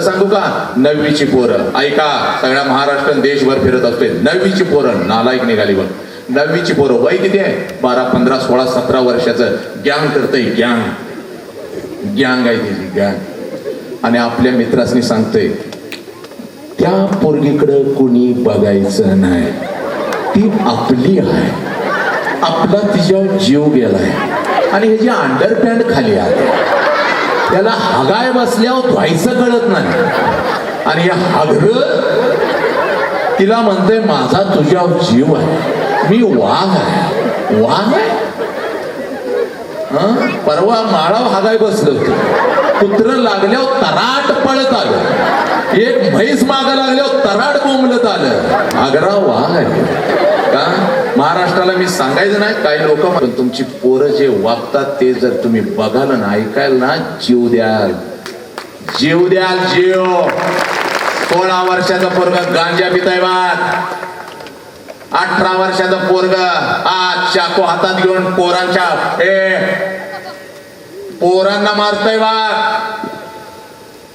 सांगू का? नववीची पोरं. ऐका सगळ्या महाराष्ट्र देशभर फिरत असते नववीची पोरं नालायक निघाली बघ. नववीची पोरं वय किती आहे? बारा पंधरा सोळा सतरा वर्षाचं. गँग करतय गँग गँग आहे तिची गँग आणि आपल्या मित्रासनी सांगतोय त्या पोरगीकडं कोणी बघायचं नाही. ती आपली आहे. आपला तिच्यावर जीव गेलाय. आणि ह्याची अंडरपॅन्ट खाली आहे. त्याला हगाय बसल्यावर व्हायचं कळत नाही. आणि या हागर तिला म्हणते माझा तुझ्यावर जीव आहे. मी वाघ आहे. वाघ आहे? परवा माळाव हागाय बसलं होतं. कुत्र लागल्यावर तराट पळत आलं. एक म्हैस माग लागल्यावर तराट बोंबलत आलं. आग्रा वाघ आहे. का? महाराष्ट्राला मी सांगायचं नाही काही लोक पण तुमची पोरं जे वागतात ते जर तुम्ही बघाल ना ऐकाल ना जीव द्याल. जीव द्याल जीव. सोळा वर्षाचा पोरगा गांजा पिताय अठरा वर्षाचा पोरग आज चाकू हातात घेऊन पोरांच्या ए पोरांना मारतय वाघ